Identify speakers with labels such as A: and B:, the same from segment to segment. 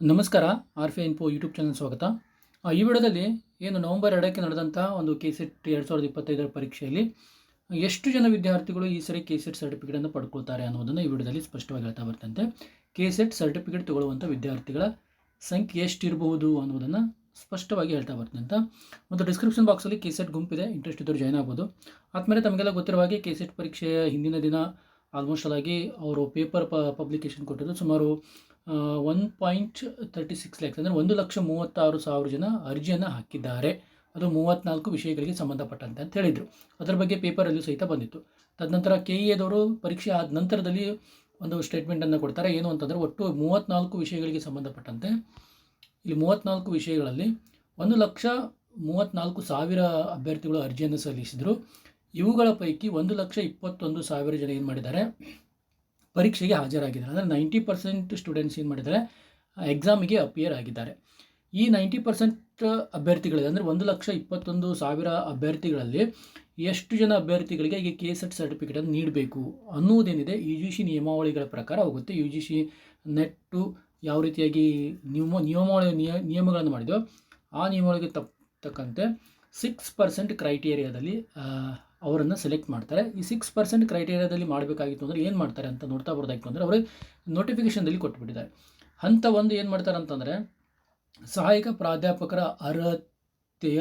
A: ನಮಸ್ಕಾರ R fi info YouTube channel ಸ್ವಾಗತ ಈ ವಿಡಿಯೋದಲ್ಲಿ ಏನು ನವಂಬರ್ ಎರಡಕ್ಕೆ ನಡೆದಂಥ ಒಂದು ಕೆ ಸೆಟ್ ಎರಡು ಸಾವಿರದ ಇಪ್ಪತ್ತೈದರ ಪರೀಕ್ಷೆಯಲ್ಲಿ ಎಷ್ಟು ಜನ ವಿದ್ಯಾರ್ಥಿಗಳು ಈ ಸರಿ ಕೆ ಸೆಟ್ ಸರ್ಟಿಫಿಕೇಟನ್ನು ಪಡ್ಕೊಳ್ತಾರೆ ಅನ್ನೋದನ್ನು ಈ ವಿಡಿಯೋದಲ್ಲಿ ಸ್ಪಷ್ಟವಾಗಿ ಹೇಳ್ತಾ ಬರ್ತಂತೆ. ಕೆ ಸೆಟ್ ಸರ್ಟಿಫಿಕೇಟ್ ತಗೊಳ್ಳುವಂಥ ವಿದ್ಯಾರ್ಥಿಗಳ ಸಂಖ್ಯೆ ಎಷ್ಟಿರಬಹುದು ಅನ್ನೋದನ್ನು ಸ್ಪಷ್ಟವಾಗಿ ಹೇಳ್ತಾ ಬರ್ತಂತ. ಮತ್ತು ಡಿಸ್ಕ್ರಿಪ್ಷನ್ ಬಾಕ್ಸಲ್ಲಿ ಕೆ ಸೆಟ್ ಗುಂಪಿದೆ ಇಂಟ್ರೆಸ್ಟ್ ಇದ್ದರು ಜಾಯ್ನ್ ಆಗ್ಬೋದು. ಆದಮೇಲೆ ತಮಗೆಲ್ಲ ಗೊತ್ತಿರುವ ಹಾಗೆ ಕೆ ಸೆಟ್ ಪರೀಕ್ಷೆಯ ಹಿಂದಿನ ದಿನ ಆಲ್ಮೋಸ್ಟ್ ಆಗಿ ಅವರು ಪೇಪರ್ ಪಬ್ಲಿಕೇಶನ್ ಕೊಟ್ಟಿದ್ದು ಸುಮಾರು one point thirty six lakhs ಅಂದರೆ ಒಂದು ಲಕ್ಷ ಮೂವತ್ತಾರು ಸಾವಿರ ಜನ ಅರ್ಜಿಯನ್ನು ಹಾಕಿದ್ದಾರೆ. ಅದು ಮೂವತ್ತ್ನಾಲ್ಕು ವಿಷಯಗಳಿಗೆ ಸಂಬಂಧಪಟ್ಟಂತೆ ಅಂತ ಹೇಳಿದರು. ಅದರ ಬಗ್ಗೆ ಪೇಪರಲ್ಲೂ ಸಹಿತ ಬಂದಿತ್ತು. ತದನಂತರ ಕೆ ಇ ಎದವರು ಪರೀಕ್ಷೆ ಆದ ನಂತರದಲ್ಲಿ ಒಂದು ಸ್ಟೇಟ್ಮೆಂಟನ್ನು ಕೊಡ್ತಾರೆ. ಏನು ಅಂತಂದರೆ ಒಟ್ಟು ಮೂವತ್ತ್ನಾಲ್ಕು ವಿಷಯಗಳಿಗೆ ಸಂಬಂಧಪಟ್ಟಂತೆ ಇಲ್ಲಿ ಮೂವತ್ತ್ನಾಲ್ಕು ವಿಷಯಗಳಲ್ಲಿ ಒಂದು ಲಕ್ಷ ಮೂವತ್ತ್ನಾಲ್ಕು ಸಾವಿರ ಅಭ್ಯರ್ಥಿಗಳು ಅರ್ಜಿಯನ್ನು ಸಲ್ಲಿಸಿದರು. ಇವುಗಳ ಪೈಕಿ ಒಂದು ಲಕ್ಷ ಇಪ್ಪತ್ತೊಂದು ಸಾವಿರ ಜನ ಏನು ಮಾಡಿದ್ದಾರೆ? ಪರೀಕ್ಷೆಗೆ ಹಾಜರಾಗಿದ್ದಾರೆ. ಅಂದರೆ ನೈಂಟಿ ಪರ್ಸೆಂಟ್ ಸ್ಟೂಡೆಂಟ್ಸ್ ಏನು ಮಾಡಿದ್ದಾರೆ ಎಕ್ಸಾಮಿಗೆ ಅಪಿಯರ್ ಆಗಿದ್ದಾರೆ. ಈ ನೈಂಟಿ ಪರ್ಸೆಂಟ್ ಅಭ್ಯರ್ಥಿಗಳಿದೆ ಅಂದರೆ ಒಂದು ಲಕ್ಷ ಇಪ್ಪತ್ತೊಂದು ಸಾವಿರ ಅಭ್ಯರ್ಥಿಗಳಲ್ಲಿ ಎಷ್ಟು ಜನ ಅಭ್ಯರ್ಥಿಗಳಿಗೆ ಈಗ ಕೆ ಎಸ್ ಎಟ್ ಸರ್ಟಿಫಿಕೇಟನ್ನು ನೀಡಬೇಕು ಅನ್ನೋದೇನಿದೆ ಯು ಜಿ ಸಿ ನಿಯಮಾವಳಿಗಳ ಪ್ರಕಾರ ಹೋಗುತ್ತೆ. ಯು ಜಿ ಸಿ ನೆಟ್ಟು ಯಾವ ರೀತಿಯಾಗಿ ನಿಯಮ, ನಿಯಮಾವಳಿ, ನಿಯ, ನಿಯಮಗಳನ್ನು ಮಾಡಿದೋ ಆ ನಿಯಮಾವಳಿಗೆ ತಕ್ಕಂತೆ ಸಿಕ್ಸ್ ಪರ್ಸೆಂಟ್ ಕ್ರೈಟೇರಿಯಾದಲ್ಲಿ ಅವರನ್ನು ಸೆಲೆಕ್ಟ್ ಮಾಡ್ತಾರೆ. ಈ ಸಿಕ್ಸ್ ಪರ್ಸೆಂಟ್ ಕ್ರೈಟೇರಿಯಾದಲ್ಲಿ ಮಾಡಬೇಕಾಗಿತ್ತು ಅಂದರೆ ಏನು ಮಾಡ್ತಾರೆ ಅಂತ ನೋಡ್ತಾ ಬರೋದಾಗಿತ್ತು ಅಂದರೆ ಅವರು ನೋಟಿಫಿಕೇಷನ್ದಲ್ಲಿ ಕೊಟ್ಬಿಟ್ಟಿದ್ದಾರೆ. ಹಂತ ಒಂದು ಏನು ಮಾಡ್ತಾರೆ ಅಂತಂದರೆ, ಸಹಾಯಕ ಪ್ರಾಧ್ಯಾಪಕರ ಅರ್ಹತೆಯ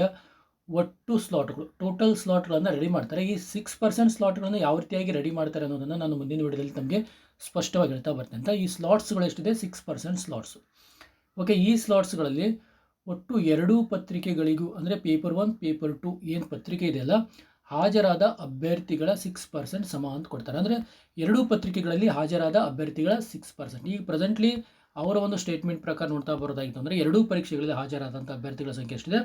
A: ಒಟ್ಟು ಸ್ಲಾಟ್ಗಳು ಟೋಟಲ್ ಸ್ಲಾಟ್ಗಳನ್ನು ರೆಡಿ ಮಾಡ್ತಾರೆ. ಈ ಸಿಕ್ಸ್ ಪರ್ಸೆಂಟ್ ಸ್ಲಾಟ್ಗಳನ್ನು ಯಾವ ರೀತಿಯಾಗಿ ರೆಡಿ ಮಾಡ್ತಾರೆ ಅನ್ನೋದನ್ನು ನಾನು ಮುಂದಿನ ವಿಡಿಯೋದಲ್ಲಿ ತಮಗೆ ಸ್ಪಷ್ಟವಾಗಿ ಹೇಳ್ತಾ ಬರ್ತೇನೆ. ಅಂತ ಈ ಸ್ಲಾಟ್ಸ್ಗಳು ಎಷ್ಟಿದೆ? ಸಿಕ್ಸ್ ಪರ್ಸೆಂಟ್ ಸ್ಲಾಟ್ಸು ಓಕೆ ಈ ಸ್ಲಾಟ್ಸ್ಗಳಲ್ಲಿ ಒಟ್ಟು ಎರಡೂ ಪತ್ರಿಕೆಗಳಿಗೂ, ಅಂದರೆ ಪೇಪರ್ ಒನ್ ಪೇಪರ್ ಟು ಏನು ಪತ್ರಿಕೆ ಇದೆಯಲ್ಲ ಹಾಜರಾದ ಅಭ್ಯರ್ಥಿಗಳ ಸಿಕ್ಸ್ ಪರ್ಸೆಂಟ್ ಸಮ ಅಂತ ಕೊಡ್ತಾರೆ. ಅಂದರೆ ಎರಡೂ ಪತ್ರಿಕೆಗಳಲ್ಲಿ ಹಾಜರಾದ ಅಭ್ಯರ್ಥಿಗಳ ಸಿಕ್ಸ್ ಪರ್ಸೆಂಟ್ ಈಗ ಪ್ರೆಸೆಂಟ್ಲಿ ಅವರ ಒಂದು ಸ್ಟೇಟ್ಮೆಂಟ್ ಪ್ರಕಾರ ನೋಡ್ತಾ ಬರೋದಾಗಿತ್ತು. ಅಂದರೆ ಎರಡೂ ಪರೀಕ್ಷೆಗಳಲ್ಲಿ ಹಾಜರಾದಂಥ ಅಭ್ಯರ್ಥಿಗಳ ಸಂಖ್ಯೆ ಎಷ್ಟಿದೆ?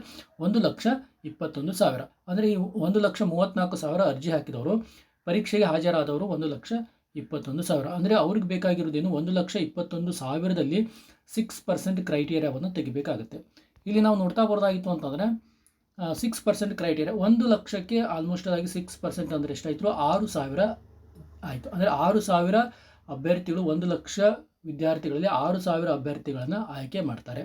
A: ಒಂದು ಲಕ್ಷ ಇಪ್ಪತ್ತೊಂದು ಸಾವಿರ. ಅಂದರೆ ಈ ಒಂದು ಲಕ್ಷ ಮೂವತ್ತ್ನಾಲ್ಕು ಸಾವಿರ ಅರ್ಜಿ ಹಾಕಿದವರು, ಪರೀಕ್ಷೆಗೆ ಹಾಜರಾದವರು ಒಂದು ಲಕ್ಷ ಇಪ್ಪತ್ತೊಂದು ಸಾವಿರ. ಅಂದರೆ ಅವ್ರಿಗೆ ಬೇಕಾಗಿರೋದೇನು ಒಂದು ಲಕ್ಷ ಇಪ್ಪತ್ತೊಂದು ಸಾವಿರದಲ್ಲಿ ಸಿಕ್ಸ್ ಪರ್ಸೆಂಟ್ ಕ್ರೈಟೀರಿಯಾವನ್ನು ತೆಗಿಬೇಕಾಗುತ್ತೆ. ಇಲ್ಲಿ ನಾವು ನೋಡ್ತಾ ಬರೋದಾಗಿತ್ತು ಅಂತಂದರೆ ಸಿಕ್ಸ್ ಪರ್ಸೆಂಟ್ ಕ್ರೈಟೇರಿಯಾ ಒಂದು ಲಕ್ಷಕ್ಕೆ ಆಲ್ಮೋಸ್ಟ್ ಆಗಿ ಸಿಕ್ಸ್ ಪರ್ಸೆಂಟ್ ಅಂದರೆ ಎಷ್ಟಾಯಿತು ಆರು ಸಾವಿರ ಆಯಿತು. ಅಂದರೆ ಆರು ಸಾವಿರ ಅಭ್ಯರ್ಥಿಗಳು ಒಂದು ಲಕ್ಷ ವಿದ್ಯಾರ್ಥಿಗಳಲ್ಲಿ ಆರು ಸಾವಿರ ಅಭ್ಯರ್ಥಿಗಳನ್ನು ಆಯ್ಕೆ ಮಾಡ್ತಾರೆ.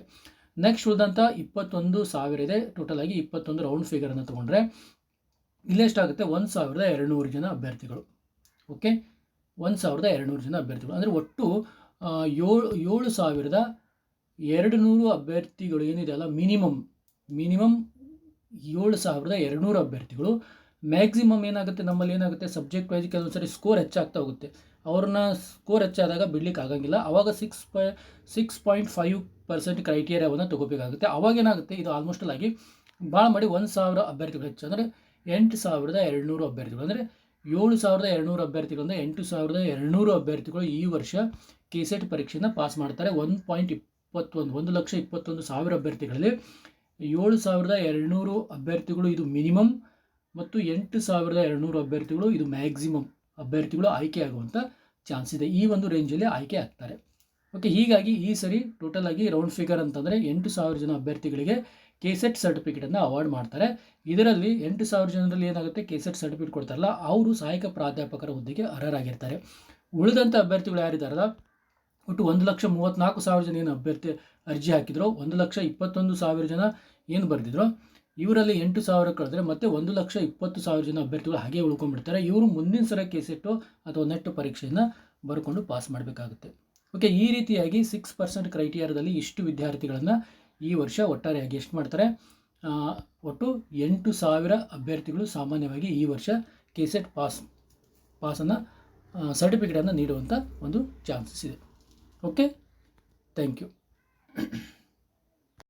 A: ನೆಕ್ಸ್ಟ್ ಉಳಿದಂಥ ಇಪ್ಪತ್ತೊಂದು ಸಾವಿರ ಇದೆ. ಟೋಟಲ್ ಆಗಿ ಇಪ್ಪತ್ತೊಂದು ರೌಂಡ್ ಫಿಗರನ್ನು ತೊಗೊಂಡ್ರೆ ಇಲ್ಲೆಷ್ಟಾಗುತ್ತೆ ಒಂದು ಸಾವಿರದ ಎರಡುನೂರು ಜನ ಅಭ್ಯರ್ಥಿಗಳು. ಓಕೆ ಒಂದು ಸಾವಿರದ ಎರಡುನೂರು ಜನ ಅಭ್ಯರ್ಥಿಗಳು. ಅಂದರೆ ಒಟ್ಟು ಏಳು ಏಳು ಸಾವಿರದ ಎರಡು ನೂರು ಅಭ್ಯರ್ಥಿಗಳು ಏನಿದೆಯಲ್ಲ ಮಿನಿಮಮ್ ಮಿನಿಮಮ್ ಏಳು ಸಾವಿರದ ಎರಡುನೂರು ಅಭ್ಯರ್ಥಿಗಳು. ಮ್ಯಾಕ್ಸಿಮಮ್ ಏನಾಗುತ್ತೆ, ನಮ್ಮಲ್ಲಿ ಏನಾಗುತ್ತೆ ಸಬ್ಜೆಕ್ಟ್ ವೈಸ್ ಕೆಲವೊಂದು ಸರಿ ಸ್ಕೋರ್ ಹೆಚ್ಚಾಗ್ತಾ ಹೋಗುತ್ತೆ. ಅವ್ರನ್ನ ಸ್ಕೋರ್ ಹೆಚ್ಚಾದಾಗ ಬಿಡ್ಲಿಕ್ಕೆ ಆಗಂಗಿಲ್ಲ. ಅವಾಗ ಸಿಕ್ಸ್ ಪ ಸಿಕ್ಸ್ ಪಾಯಿಂಟ್ ಫೈವ್ ಪರ್ಸೆಂಟ್ ಕ್ರೈಟೀರಿಯಾವನ್ನು ತೊಗೋಬೇಕಾಗುತ್ತೆ. ಅವಾಗ ಏನಾಗುತ್ತೆ, ಇದು ಆಲ್ಮೋಸ್ಟ್ ಆಗಿ ಭಾಳ ಮಾಡಿ ಒಂದು ಸಾವಿರ ಅಭ್ಯರ್ಥಿಗಳು ಹೆಚ್ಚು. ಅಂದರೆ ಎಂಟು ಸಾವಿರದ ಎರಡುನೂರು ಅಭ್ಯರ್ಥಿಗಳು. ಅಂದರೆ ಏಳು ಸಾವಿರದ ಎರಡುನೂರು ಅಭ್ಯರ್ಥಿಗಳು ಅಂದರೆ ಎಂಟು ಸಾವಿರದ ಎರಡುನೂರು ಅಭ್ಯರ್ಥಿಗಳು ಈ ವರ್ಷ ಕೆ ಸೆಟ್ ಪರೀಕ್ಷೆಯನ್ನು ಪಾಸ್ ಮಾಡ್ತಾರೆ. ಒನ್ ಪಾಯಿಂಟ್ ಇಪ್ಪತ್ತೊಂದು, ಒಂದು ಲಕ್ಷ ಇಪ್ಪತ್ತೊಂದು ಸಾವಿರ ಅಭ್ಯರ್ಥಿಗಳಲ್ಲಿ ಏಳು ಸಾವಿರದ ಎರಡುನೂರು ಅಭ್ಯರ್ಥಿಗಳು ಇದು ಮಿನಿಮಮ್ ಮತ್ತು ಎಂಟು ಸಾವಿರದ ಎರಡುನೂರು ಅಭ್ಯರ್ಥಿಗಳು ಇದು ಮ್ಯಾಕ್ಸಿಮಮ್ ಅಭ್ಯರ್ಥಿಗಳು ಆಯ್ಕೆ ಆಗುವಂಥ ಚಾನ್ಸ್ ಇದೆ. ಈ ಒಂದು ರೇಂಜಲ್ಲಿ ಆಯ್ಕೆ ಆಗ್ತಾರೆ. ಓಕೆ ಹೀಗಾಗಿ ಈ ಸರಿ ಟೋಟಲ್ ಆಗಿ ರೌಂಡ್ ಫಿಗರ್ ಅಂತಂದರೆ ಎಂಟು ಸಾವಿರ ಜನ ಅಭ್ಯರ್ಥಿಗಳಿಗೆ ಕೆ ಸೆಟ್ ಸರ್ಟಿಫಿಕೇಟನ್ನು ಅವಾರ್ಡ್ ಮಾಡ್ತಾರೆ. ಇದರಲ್ಲಿ ಎಂಟು ಸಾವಿರ ಜನರಲ್ಲಿ ಏನಾಗುತ್ತೆ? ಕೆ ಸೆಟ್ ಸರ್ಟಿಫಿಕೇಟ್ ಕೊಡ್ತಾರಲ್ಲ, ಅವರು ಸಹಾಯಕ ಪ್ರಾಧ್ಯಾಪಕರ ಹುದ್ದೆಗೆ ಅರ್ಹರಾಗಿರ್ತಾರೆ. ಉಳಿದಂಥ ಅಭ್ಯರ್ಥಿಗಳು ಯಾರಿದ್ದಾರಲ್ಲ ಒಟ್ಟು ಒಂದು ಲಕ್ಷ ಮೂವತ್ತ್ನಾಲ್ಕು ಸಾವಿರ ಜನ ಏನು ಅಭ್ಯರ್ಥಿ ಅರ್ಜಿ ಹಾಕಿದ್ರು, ಒಂದು ಲಕ್ಷ ಇಪ್ಪತ್ತೊಂದು ಸಾವಿರ ಜನ ಏನು ಬರೆದಿದ್ರು, ಇವರಲ್ಲಿ ಎಂಟು ಸಾವಿರ ಕಳೆದ್ರೆ ಮತ್ತೆ ಒಂದು ಲಕ್ಷ ಇಪ್ಪತ್ತು ಸಾವಿರ ಜನ ಅಭ್ಯರ್ಥಿಗಳು ಹಾಗೆ ಉಳ್ಕೊಂಡ್ಬಿಡ್ತಾರೆ. ಇವರು ಮುಂದಿನ ಸಲ ಕೆಸೆಟ್ಟು ಅಥವಾ ನೆಟ್ ಪರೀಕ್ಷೆಯನ್ನು ಬರ್ಕೊಂಡು ಪಾಸ್ ಮಾಡಬೇಕಾಗುತ್ತೆ. ಓಕೆ ಈ ರೀತಿಯಾಗಿ ಸಿಕ್ಸ್ ಪರ್ಸೆಂಟ್ ಕ್ರೈಟೀರಿಯಾದಲ್ಲಿ ಇಷ್ಟು ವಿದ್ಯಾರ್ಥಿಗಳನ್ನು ಈ ವರ್ಷ ಒಟ್ಟಾರೆಯಾಗಿ ಎಷ್ಟು ಮಾಡ್ತಾರೆ? ಒಟ್ಟು ಎಂಟು ಸಾವಿರ ಅಭ್ಯರ್ಥಿಗಳು ಸಾಮಾನ್ಯವಾಗಿ ಈ ವರ್ಷ ಕೆಸೆಟ್ ಪಾಸ್ ಪಾಸನ್ನು ಸರ್ಟಿಫಿಕೇಟನ್ನು ನೀಡುವಂಥ ಒಂದು ಚಾನ್ಸಸ್ ಇದೆ. Okay thank you